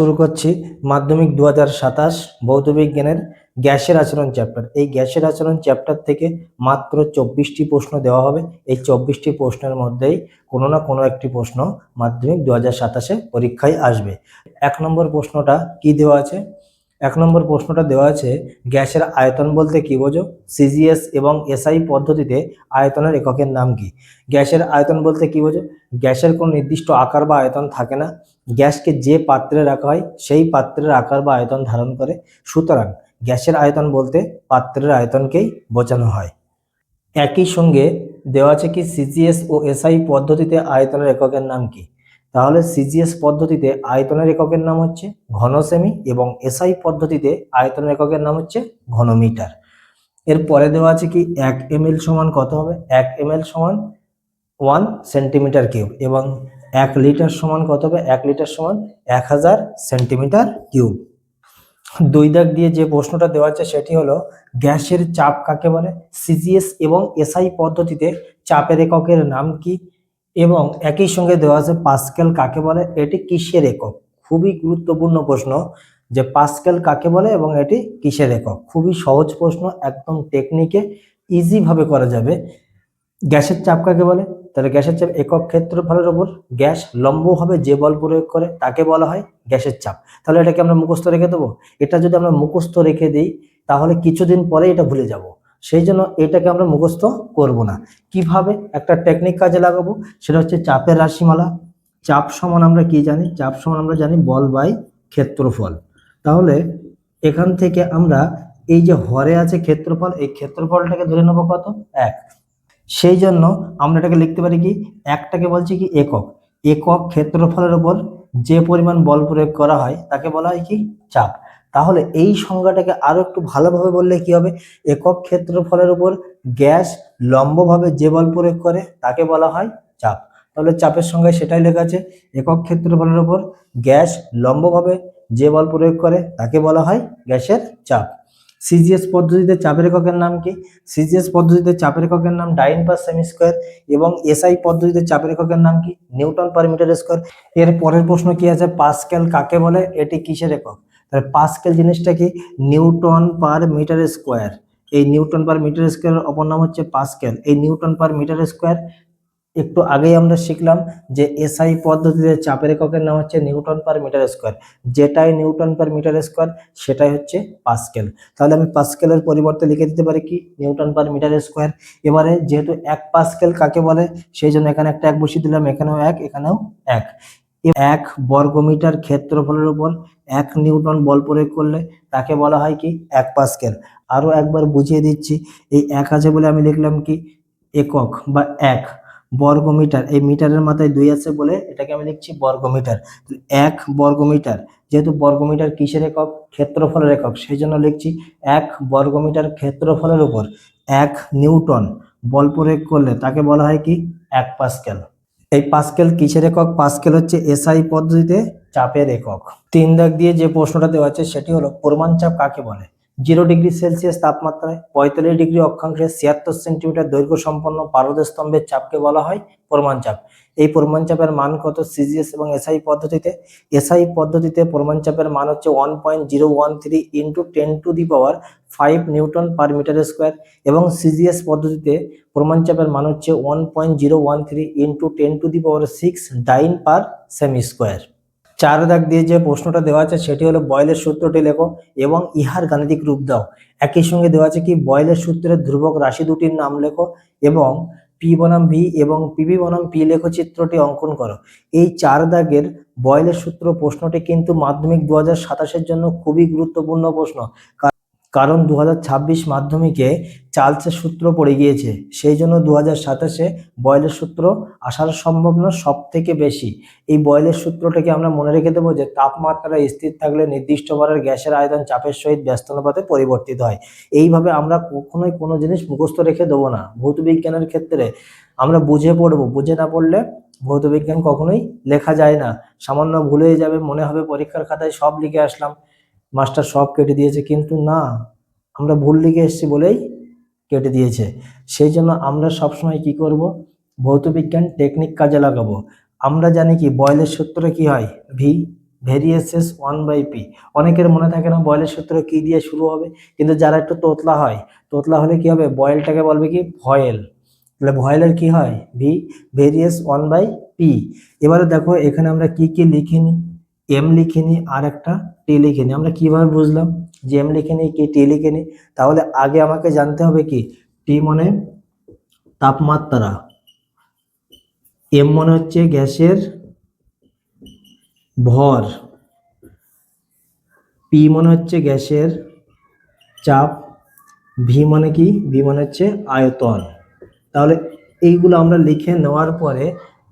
শুরু করছি মাধ্যমিক দু হাজার সাতাশ ভৌতবিজ্ঞানের গ্যাসের আচরণ চ্যাপ্টার এই গ্যাসের আচরণ চ্যাপ্টার থেকে মাত্র চব্বিশটি প্রশ্ন দেওয়া হবে। এই চব্বিশটি প্রশ্নের মধ্যেই কোনো না কোনো একটি প্রশ্ন মাধ্যমিক দু হাজার সাতাশে পরীক্ষায় আসবে। এক নম্বর প্রশ্নটা কি দেওয়া আছে? এক নম্বর প্রশ্নটা দেওয়া আছে, গ্যাসের আয়তন বলতে কি বোঝো? সিজিএস এবং এসআই পদ্ধতিতে আয়তনের এককের নাম কি? গ্যাসের আয়তন বলতে কি বোঝো? গ্যাসের কোনো নির্দিষ্ট আকার বা আয়তন থাকে না। গ্যাসকে যে পাত্রে রাখা হয়, সেই পাত্রের আকার বা আয়তন ধারণ করে। সুতরাং গ্যাসের আয়তন বলতে পাত্রের আয়তনকেই বোঝানো হয়। একই সঙ্গে দেওয়া আছে কি সিজিএস ও এসআই পদ্ধতিতে আয়তনের এককের নাম কি? তাহলে সিজিএস পদ্ধতিতে আয়তনের এককের নাম হচ্ছে ঘনসেমি এবং এসআই পদ্ধতিতে আয়তনের এককের নাম হচ্ছে ঘনমিটার। এর পরে দেওয়া আছে কি এক এম সমান কত হবে? এক এম সমান ওয়ান সেন্টিমিটার কিউব এবং এক লিটার সমান কত হবে? এক লিটার সমান এক হাজার সেন্টিমিটার কিউব দুই দাগ দিয়ে যে প্রশ্নটা দেওয়া আছে সেটি হলো, গ্যাসের চাপ কাকে বলে? সিজিএস এবং এসআই পদ্ধতিতে চাপের এককের নাম কি? এবং একই সঙ্গে দেওয়া আছে পাস্কেল কাকে বলে? এটি কিসের একক? খুবই গুরুত্বপূর্ণ প্রশ্ন যে পাস্কেল কাকে বলে এবং এটি কিসের একক? খুবই সহজ প্রশ্ন, একদম টেকনিকে ইজি ভাবে করা যাবে। গ্যাসের চাপ কাকে বলে? তাহলে গ্যাসের চাপ একক ক্ষেত্রফলের ওপর গ্যাস লম্বভাবে যে বল প্রয়োগ করে, তাকে বলা হয় গ্যাসের চাপ। তাহলে এটাকে আমরা মুখস্থ রেখে দেবো? এটা যদি আমরা মুখস্থ রেখে দিই, তাহলে কিছুদিন পরে এটা ভুলে যাব। সেই জন্য এটাকে আমরা মুখস্থ করব না। কীভাবে? একটা টেকনিক কাজে লাগাবো, সেটা হচ্ছে চাপের রাশিমালা। চাপ সমান আমরা কি জানি? চাপ সমান আমরা জানি বল বাই ক্ষেত্রফল। তাহলে এখান থেকে আমরা এই যে হরে আছে ক্ষেত্রফল, এই ক্ষেত্রফলটাকে ধরে নেব কত? এক। সেই জন্য আমরা এটাকে লিখতে পারি কি? একটাকে বলছি কি? একক। একক ক্ষেত্রফলের উপর যে পরিমাণ বল প্রয়োগ করা হয়, তাকে বলা হয় কি? চাপ। তাহলে এই সংজ্ঞাটাকে আরও একটু ভালোভাবে বললে কি হবে? একক ক্ষেত্রফলের উপর গ্যাস লম্বভাবে যে বল প্রয়োগ করে তাকে বলা হয় চাপ। তাহলে চাপের সংজ্ঞায় সেটাই লেখা আছে, একক ক্ষেত্রফলের উপর গ্যাস লম্বভাবে যে বল প্রয়োগ করে তাকে বলা হয় গ্যাসের চাপ। সিজিএস পদ্ধতিতে চাপের এককের নাম কি? সিজিএস পদ্ধতিতে চাপের এককের নাম ডাইন পার সেমি স্কোয়ার এবং এসআই পদ্ধতিতে চাপের এককের নাম কি? Newton per metre square. এর পরের প্রশ্ন কি আছে? পাস্কেল কাকে বলে? এটি কিসের একক? তাহলে পাস্কেল জিনিসটা কি? Newton per metre square. এই নিউটন পার মিটার স্কোয়ারের অপর নাম হচ্ছে পাস্কেল। এই নিউটন পার মিটার স্কোয়ার একটু আগেই আমরা শিখলাম যে এসআই পদ্ধতিতে চাপের এককের নাম হচ্ছে নিউটন পার মিটার স্কোয়ার। যেটাই নিউটন পার মিটার স্কোয়ার, সেটাই হচ্ছে পাস্কেল। তাহলে আমি পাস্কেলের পরিবর্তে লিখে দিতে পারি কি? Newton per metre square. এবারে যেহেতু এক পাস্কেল কাকে বলে? সেই জন্য এখানে একটা এক বসিয়ে দিলাম, এখানেও এক এখানেও এক। এক বর্গমিটার ক্ষেত্রফলের উপর এক নিউটন বল প্রয়োগ করলে তাকে বলা হয় কি এক পাস্কেল। আরও একবার বুঝিয়ে দিচ্ছি, এই এক আছে বলে আমি লিখলাম কি একক বা এক বর্গমিটার। এই মিটারের মাথায় দুই আছে বলে এটাকে আমি লিখছি বর্গমিটার। এক বর্গমিটার, যেহেতু বর্গমিটার কিসের একক? ক্ষেত্রফলের একক। সেই জন্য লিখছি এক বর্গমিটার ক্ষেত্রফলের উপর এক নিউটন বল প্রয়োগ করলে তাকে বলা হয় কি এক পাস্কেল। এই পাস্কেল কিসের একক? পাস্কেল হচ্ছে এসআই পদ্ধতিতে চাপের একক। তিন দাগ দিয়ে যে প্রশ্নটা দেওয়া আছে, সেটি হলো প্রমাণ চাপ কাকে বলে? জিরো ডিগ্রি সেলসিয়াস তাপমাত্রায় পঁয়তাল্লিশ ডিগ্রি অক্ষাংশে ছিয়াত্তর সেন্টিমিটার দৈর্ঘ্য সম্পন্ন স্তম্ভের চাপকে বলা হয় প্রমাণ চাপ। এই প্রমাণ চাপের মান কত? সিজিএস এবং এসআই পদ্ধতিতে। এসআই পদ্ধতিতে প্রমাণ চাপের মান হচ্ছে one point zero one three into ten to the power five newton per metre square এবং সিজিএস পদ্ধতিতে প্রমাণ চাপের মান হচ্ছে one point zero one three into ten to the power six dyne per semi square চার দাগ দিয়ে যে প্রশ্নটা দেওয়া আছে সেটি হলো বয়েলের সূত্রটি লেখো এবং ইহার গাণিতিক রূপ দাও। একই সঙ্গে দেওয়া আছে কি বয়েলের সূত্রের ধ্রুবক রাশি দুটির নাম লেখো এবং পি বনাম ভি এবং পিবি বনাম পি লেখো চিত্রটি অঙ্কন করো। এই চার দাগের বয়েলের সূত্র প্রশ্নটি কিন্তু মাধ্যমিক দু হাজার সাতাশের জন্য খুবই গুরুত্বপূর্ণ প্রশ্ন। কারণ দু মাধ্যমিকে চার্লসের সূত্র পড়ে গিয়েছে। সেই জন্য দু হাজার সাতাশে বয়েলের সূত্র আসার সম্ভাবনা সব থেকে বেশি। এই বয়েলের সূত্রটাকে আমরা মনে রেখে দেবো যে, তাপমাত্রা স্থির থাকলে নির্দিষ্ট বারের গ্যাসের আয়তন চাপের সহিত ব্যস্তানুপাতে পরিবর্তিত হয়। এইভাবে আমরা কখনোই কোনো জিনিস মুখস্থ রেখে দেবো না। ভৌত বিজ্ঞানের ক্ষেত্রে আমরা বুঝে পড়ব। বুঝে না পড়লে ভৌত বিজ্ঞান কখনোই লেখা যায় না। সামান্য ভুলে যাবে, মনে হবে, পরীক্ষার খাতায় সব লিখে আসলাম। মাস্টার সব কেটে দিয়েছে, কিন্তু না, আমরা ভুল লিখে এসেছি বলেই কেটে দিয়েছে। সেই জন্য আমরা সবসময় কি করব? ভৌত বিজ্ঞান টেকনিক কাজে লাগাবো। আমরা জানি কি, বয়েলের সূত্রে কি হয়? V varies one by P অনেকের মনে থাকে না বয়েলের সূত্র কি দিয়ে শুরু হবে, কিন্তু যারা একটু তোতলা হয়, তোতলা হলে কি হবে? বয়েলটাকে বলবে কি? ভয়েল। তাহলে ভয়েলের কি হয়? V varies one by P এবারে দেখো, এখানে আমরা কি কি লিখিনি? এম লিখিনি, আর একটা টি লিখিনি আমরা কীভাবে বুঝলাম? যে এম লিখিনি কি টি লিখিনি তাহলে আগে আমাকে জানতে হবে কি? টি মানে তাপমাত্রা। এম মনে হচ্ছে গ্যাসের ভর। পি মনে হচ্ছে গ্যাসের চাপ। ভি মানে কি? ভি মানে হচ্ছে আয়তন। তাহলে এইগুলো আমরা লিখে নেওয়ার পরে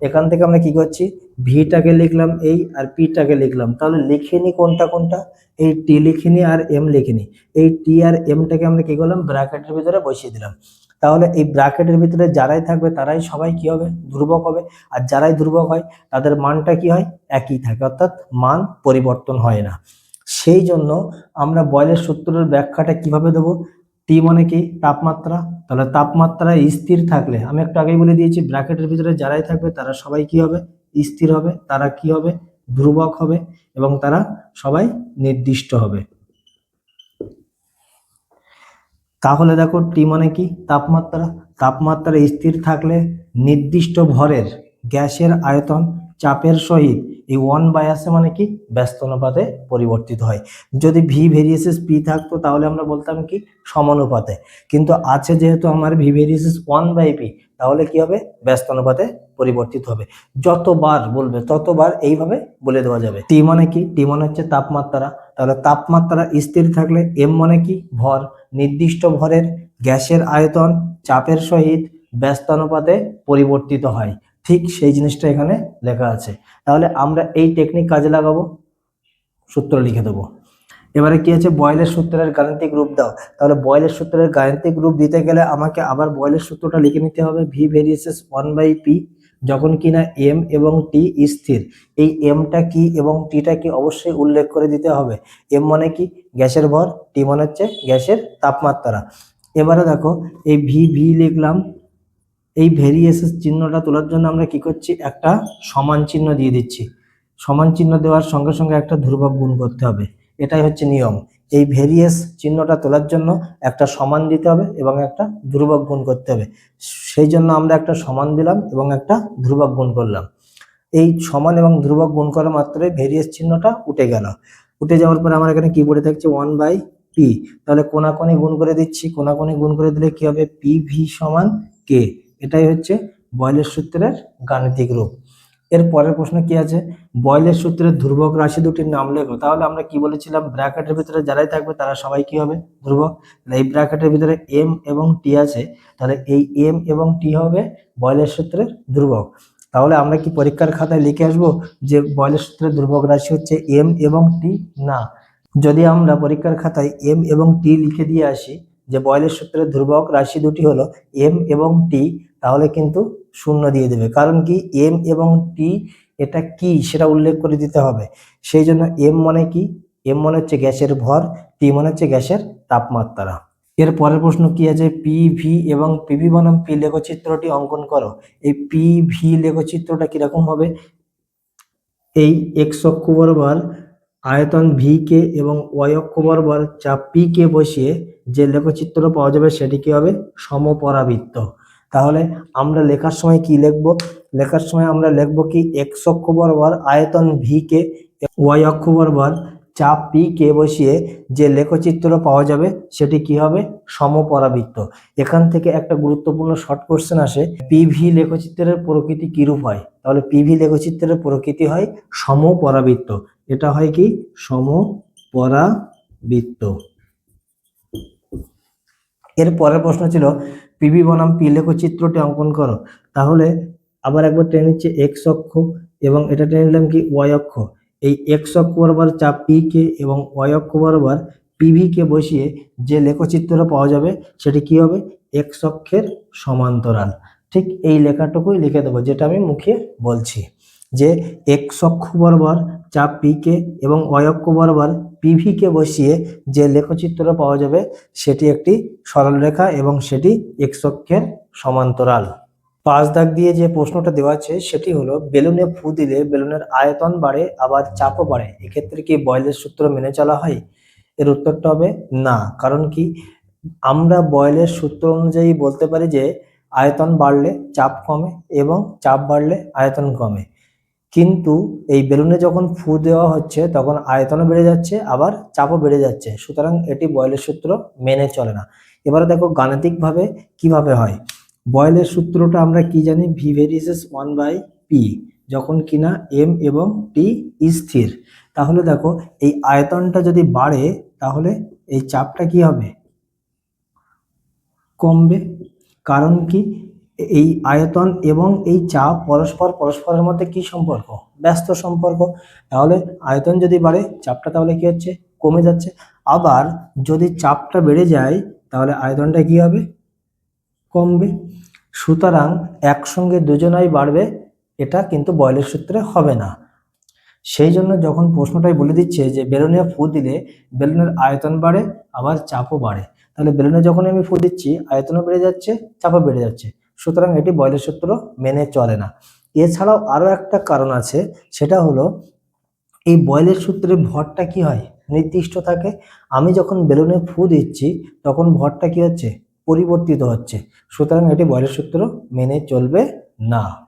এখান থেকে আমরা কি করছি? ভিটাকে লিখলাম এই আর পিটাকে লিখলাম। তাহলে লিখিনি কোনটা কোনটা? এই টি লিখিনি আর এম লিখিনি এই টি আর এমটাকে আমরা কি করলাম? ব্র্যাকেটের ভিতরে বসিয়ে দিলাম। তাহলে এই ব্র্যাকেটের ভিতরে যারাই থাকবে তারাই সবাই কি হবে? ধ্রুবক হবে। আর যারাই ধ্রুবক হয়, তাদের মানটা কি হয়? একই থাকে। অর্থাৎ মান পরিবর্তন হয় না। সেই জন্য আমরা বয়লের সূত্রের ব্যাখ্যাটা কীভাবে দেবো? টি মানে কি? তাপমাত্রা। তাহলে তাপমাত্রা স্থির থাকলে, আমি একটু আগেই বলে দিয়েছি, ব্র্যাকেটের ভিতরে যারাই থাকবে তারা সবাই কি হবে? স্থির হবে, তারা কি হবে? ধ্রুবক হবে এবং তারা সবাই নির্দিষ্ট হবে। তাহলে দেখো টি মানে কি? তাপমাত্রা। তাপমাত্রা স্থির থাকলে নির্দিষ্ট ভরের গ্যাসের আয়তন চাপের সহিত এই ওয়ান বায়াসে মানে কি? ব্যস্ত অনুপাতে পরিবর্তিত হয়। যদি ভি ভেরিয়েসিস পি থাকতো তাহলে আমরা বলতাম কি? সমানুপাতে। কিন্তু আছে যেহেতু আমার V varies one by P তাহলে কি হবে? ব্যস্ত অনুপাতে পরিবর্তিত হবে। যতবার বলবে, ততবার এইভাবে বলে দেওয়া যাবে। টি মানে কি? টি মানে হচ্ছে তাপমাত্রা। তাহলে তাপমাত্রা স্থির থাকলে এম মানে কি? ভর। নির্দিষ্ট ভরের গ্যাসের আয়তন চাপের সহিত ব্যস্তানুপাতে পরিবর্তিত হয়। ঠিক সেই জিনিসটা এখানে লেখা আছে। তাহলে আমরা এই টেকনিক কাজে লাগাবো। সূত্র লিখে দেবো। এবারে কি আছে বয়েলের সূত্রের গাণিতিক রূপ দাও। তাহলে বয়েলের সূত্রের গাণিতিক রূপ দিতে গেলে আমাকে আবার বয়েলের সূত্রটা লিখে নিতে হবে। V varies one by P যখন কিনা এম এবং টি স্থির। এই এমটা কি এবং টিটা কি অবশ্যই উল্লেখ করে দিতে হবে। এম মানে কি? গ্যাসের ভর টি মানে হচ্ছে গ্যাসের তাপমাত্রা। এবারে দেখো, এই ভি ভি লিখলাম। এই ভেরিয়েসেস চিহ্নটা তোলার জন্য আমরা কি করছি? একটা সমান চিহ্ন দিয়ে দিচ্ছি। সমান চিহ্ন দেওয়ার সঙ্গে সঙ্গে একটা ধ্রুবক গুণ করতে হবে। এটাই হচ্ছে নিয়ম। এই ভেরিয়েস চিহ্নটা তোলার জন্য একটা সমান দিতে হবে এবং একটা ধ্রুবক গুণ করতে হবে। সেই জন্য আমরা একটা সমান দিলাম এবং একটা ধ্রুবক গুণ করলাম। এই সমান এবং ধ্রুবক গুণ করা মাত্রই ভেরিয়েস চিহ্নটা উঠে গেল। উঠে যাওয়ার পরে আমার এখানে কি পড়ে থাকছে ওয়ান বাই পি তাহলে কোনাকোনি গুণ করে দিচ্ছি। কোনাকোনি গুণ করে দিলে কি হবে? পি ভি সমান কে এটাই হচ্ছে বয়লের সূত্রের গাণিতিক রূপ। এর পরের প্রশ্ন কি আছে? বয়লের সূত্রে ধ্রুবক রাশি দুটির নাম লেখো। তাহলে আমরা কি বলেছিলাম? ব্র্যাকেটের ভিতরে যারাই থাকবে তারা সবাই কি হবে? ধ্রুবক। এই ব্র্যাকেটের ভিতরে এম এবং টি আছে, তাহলে এই এম এবং টি হবে বয়লের সূত্রের ধ্রুবক। তাহলে আমরা কি পরীক্ষার খাতায় লিখে আসব যে বয়লের সূত্রে ধ্রুবক রাশি হচ্ছে এম এবং টি না। যদি আমরা পরীক্ষার খাতায় এম এবং টি লিখে দিয়ে আসি যে বয়লের সূত্রে ধ্রুবক রাশি দুটি হলো এম এবং টি তাহলে কিন্তু শূন্য দিয়ে দেবে। কারণ কি এম এবং টি এটা কি সেটা উল্লেখ করে দিতে হবে। সেই জন্য এম মানে কি? এম মানে হচ্ছে গ্যাসের ভর টি মানে হচ্ছে গ্যাসের তাপমাত্রা। এর পরের প্রশ্ন কি আছে? পি ভি এবং পিভি বনাম পি লেখচিত্রটি অঙ্কন করো। এই পি ভি লেখচিত্রটা কীরকম হবে? এই এক্স অক্ষ বরাবর আয়তন ভি কে এবং ওয়াই অক্ষ বরাবর চাপ পি কে বসিয়ে যে লেখচিত্র পাওয়া যাবে সেটি কি হবে? সমপরাবৃত্ত। তাহলে আমরা লেখার সময় কি লিখব? লেখার সময় আমরা লিখব কি এক্স অক্ষ বরাবর আয়তন ভি কে ওয়াই অক্ষ বরাবর চাপ পি কে বসিয়ে যে লেখচিত্র পাওয়া যাবে সেটি কি হবে? সমপরাবৃত্ত। এখান থেকে একটা গুরুত্বপূর্ণ শর্ট কোশ্চেন আসে পিভি লেখচিত্রের প্রকৃতি কিরূপ হয়? তাহলে পিভি লেখচিত্রের প্রকৃতি হয় সমপরাবৃত্ত। এটা হয় কি? সমপরাবৃত্ত। এর পরের প্রশ্ন ছিল পিভি বনাম পি লেখচিত্রটি অঙ্কন করো। তাহলে আবার একবার টেনে নিচ্ছে এক্স অক্ষ এবং এটা টেনে নিলাম কি ওয়াই অক্ষ। এই এক্স অক্ষ বরাবর চাপ পি কে এবং ওয়াই অক্ষ বরাবর পিভি কে বসিয়ে যে লেখচিত্র পাওয়া যাবে, সেটি কি হবে? এক্স অক্ষের সমান্তরাল। ঠিক এই লেখাটুকুই লিখে দেবো, যেটা আমি মুখে বলছি। যে এক্স অক্ষ বরাবর চাপ পি কে এবং ওয়াই অক্ষ বরাবর পিভি কে বসিয়ে যে লেখচিত্র পাওয়া যাবে, সেটি একটি সরলরেখা এবং সেটি এক্স অক্ষের সমান্তরাল। পাঁচ দাগ দিয়ে যে প্রশ্নটা দেওয়া আছে, সেটি হলো, বেলুনে ফু দিলে বেলুনের আয়তন বাড়ে, আবার চাপও বাড়ে। এক্ষেত্রে কি বয়েলের সূত্র মেনে চলা হয়? এর উত্তরটা হবে না, কারণ কি আমরা বয়েলের সূত্র অনুযায়ী বলতে পারি যে, আয়তন বাড়লে চাপ কমে এবং চাপ বাড়লে আয়তন কমে। কিন্তু এই বেলুনে যখন ফু দেওয়া হচ্ছে, তখন আয়তনও বেড়ে যাচ্ছে, আবার চাপও বেড়ে যাচ্ছে। সুতরাং এটি বয়েলের সূত্র মেনে চলে না। এবারে দেখো গাণিতিকভাবে কীভাবে হয়। বয়েলের সূত্রটা আমরা কি জানি? V varies one by P যখন কিনা এম এবং টি স্থির। তাহলে দেখো, এই আয়তনটা যদি বাড়ে, তাহলে এই চাপটা কি হবে? কমবে। কারণ কি? এই আয়তন এবং এই চাপ পরস্পর পরস্পরের মধ্যে কি সম্পর্ক? ব্যস্ত সম্পর্ক। তাহলে আয়তন যদি বাড়ে, চাপটা তাহলে কি হচ্ছে? কমে যাচ্ছে। আবার যদি চাপটা বেড়ে যায়, তাহলে আয়তনটা কি হবে? কমবে। সুতরাং একসঙ্গে দুজনাই বাড়বে, এটা কিন্তু বয়লের সূত্রে হবে না। সেই জন্য যখন প্রশ্নটাই বলে দিচ্ছে যে বেলুনে ফু দিলে বেলুনের আয়তন বাড়ে, আবার চাপও বাড়ে। তাহলে বেলুনে যখন আমি ফু দিচ্ছি, আয়তনও বেড়ে যাচ্ছে, চাপও বেড়ে যাচ্ছে। সুতরাং এটি বয়লের সূত্র মেনে চলে না। এছাড়াও আরও একটা কারণ আছে, সেটা হলো এই বয়লের সূত্রে ভরটা কি হয়? নির্দিষ্ট থাকে। আমি যখন বেলুনে ফু দিচ্ছি, তখন ভরটা কি হচ্ছে? পরিবর্তিত হচ্ছে। সুতরাং এটি বয়লের সূত্র মেনে চলবে না।